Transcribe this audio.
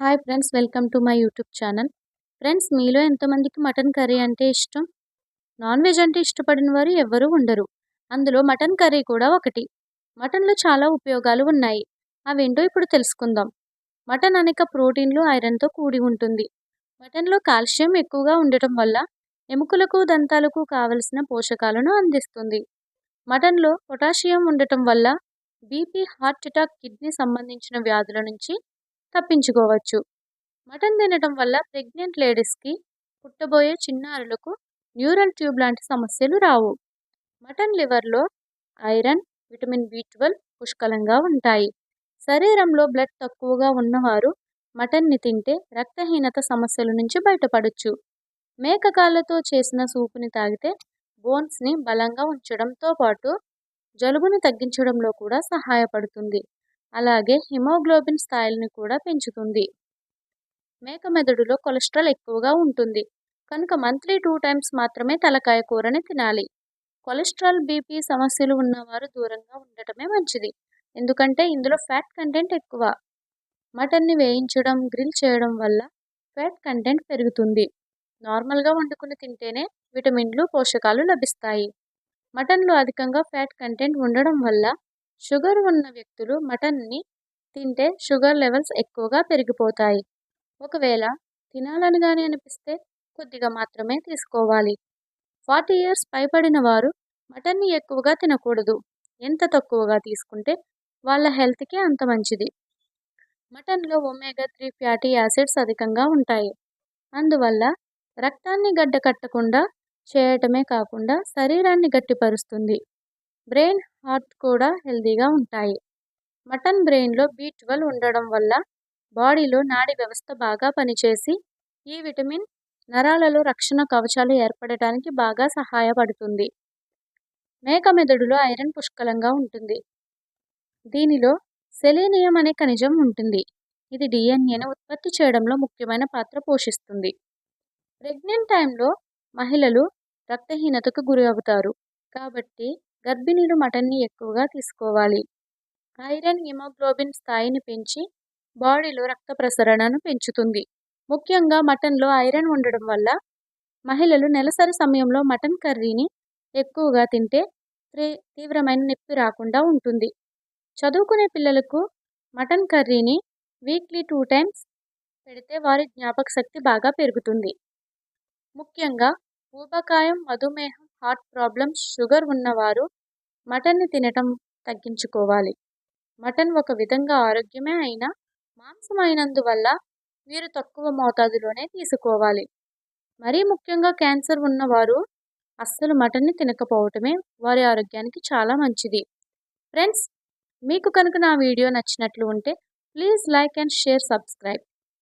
Hi friends welcome to my YouTube channel. Friends మీలో ఎంతమందికి mutton curry అంటే ఇష్టం? నాన్ వెజ్ అంటే ఇష్టపడిన వారు ఎవ్వరూ ఉండరు. అందులో మటన్ కర్రీ కూడా ఒకటి. మటన్లో చాలా ఉపయోగాలు ఉన్నాయి. అవేంటో ఇప్పుడు తెలుసుకుందాం. మటన్ అనేక ప్రోటీన్లు ఐరన్తో కూడి ఉంటుంది. మటన్లో కాల్షియం ఎక్కువగా ఉండటం వల్ల ఎముకలకు దంతాలకు కావలసిన పోషకాలను అందిస్తుంది. మటన్లో పొటాషియం ఉండటం వల్ల బీపీ హార్ట్ అటాక్ కిడ్నీ సంబంధించిన వ్యాధుల నుంచి తప్పించుకోవచ్చు. మటన్ తినడం వల్ల ప్రెగ్నెంట్ లేడీస్కి పుట్టబోయే చిన్నారులకు న్యూరల్ ట్యూబ్ లాంటి సమస్యలు రావు. మటన్ లివర్లో ఐరన్ విటమిన్ బి ట్వెల్వ్ పుష్కలంగా ఉంటాయి. శరీరంలో బ్లడ్ తక్కువగా ఉన్నవారు మటన్ని తింటే రక్తహీనత సమస్యల నుంచి బయటపడవచ్చు మేకకాళ్ళతో చేసిన సూపుని తాగితే బోన్స్ని బలంగా ఉంచడంతో పాటు జలుబును తగ్గించడంలో కూడా సహాయపడుతుంది. అలాగే హిమోగ్లోబిన్ స్థాయిల్ని కూడా పెంచుతుంది. మేక మెదడులో కొలెస్ట్రాల్ ఎక్కువగా ఉంటుంది. కనుక మంత్లీ టూ టైమ్స్ మాత్రమే తలకాయ కూరని తినాలి. కొలెస్ట్రాల్ బీపీ సమస్యలు ఉన్నవారు దూరంగా ఉండటమే మంచిది. ఎందుకంటే ఇందులో ఫ్యాట్ కంటెంట్ ఎక్కువ. మటన్ని వేయించడం గ్రిల్ చేయడం వల్ల ఫ్యాట్ కంటెంట్ పెరుగుతుంది. నార్మల్గా వండుకుని తింటేనే విటమిన్లు పోషకాలు లభిస్తాయి. మటన్లో అధికంగా ఫ్యాట్ కంటెంట్ ఉండడం వల్ల షుగర్ ఉన్న వ్యక్తులు మటన్ని తింటే షుగర్ లెవెల్స్ ఎక్కువగా పెరిగిపోతాయి. ఒకవేళ తినాలని కానీ అనిపిస్తే కొద్దిగా మాత్రమే తీసుకోవాలి. ఫార్టీ ఇయర్స్ పైబడిన వారు మటన్ని ఎక్కువగా తినకూడదు. ఎంత తక్కువగా తీసుకుంటే వాళ్ళ హెల్త్కి అంత మంచిది. మటన్లో ఒమేగా త్రీ ఫ్యాటీ యాసిడ్స్ అధికంగా ఉంటాయి. అందువల్ల రక్తాన్ని గడ్డ కట్టకుండా చేయటమే కాకుండా శరీరాన్ని గట్టిపరుస్తుంది. బ్రెయిన్ హార్ట్ కూడా హెల్దీగా ఉంటాయి. మటన్ బ్రెయిన్లో బీ ట్వెల్వ్ ఉండడం వల్ల బాడీలో నాడి వ్యవస్థ బాగా పనిచేసి ఈ విటమిన్ నరాలలో రక్షణ కవచాలు ఏర్పడటానికి బాగా సహాయపడుతుంది. మేక మెదడులో ఐరన్ పుష్కలంగా ఉంటుంది. దీనిలో సెలీనియం అనే ఖనిజం ఉంటుంది. ఇది డిఎన్ఏను ఉత్పత్తి చేయడంలో ముఖ్యమైన పాత్ర పోషిస్తుంది. ప్రెగ్నెంట్ టైంలో మహిళలు రక్తహీనతకు గురి అవుతారు కాబట్టి గర్భిణీలు మటన్ని ఎక్కువగా తీసుకోవాలి. ఐరన్ హిమోగ్లోబిన్ స్థాయిని పెంచి బాడీలో రక్త ప్రసరణను పెంచుతుంది. ముఖ్యంగా మటన్లో ఐరన్ ఉండడం వల్ల మహిళలు నెలసరి సమయంలో మటన్ కర్రీని ఎక్కువగా తింటే తీవ్రమైన నొప్పి రాకుండా ఉంటుంది. చదువుకునే పిల్లలకు మటన్ కర్రీని వీక్లీ టూ టైమ్స్ పెడితే వారి జ్ఞాపక శక్తి బాగా పెరుగుతుంది. ముఖ్యంగా ఊబకాయం మధుమేహం హార్ట్ ప్రాబ్లమ్స్ షుగర్ ఉన్నవారు మటన్ని తినటం తగ్గించుకోవాలి. మటన్ ఒక విధంగా ఆరోగ్యమే అయినా మాంసం అయినందువల్ల వీరు తక్కువ మోతాదులోనే తీసుకోవాలి. మరీ ముఖ్యంగా క్యాన్సర్ ఉన్నవారు అస్సలు మటన్ని తినకపోవటమే వారి ఆరోగ్యానికి చాలా మంచిది. ఫ్రెండ్స్ మీకు కనుక నా వీడియో నచ్చినట్లు ఉంటే please like and share subscribe.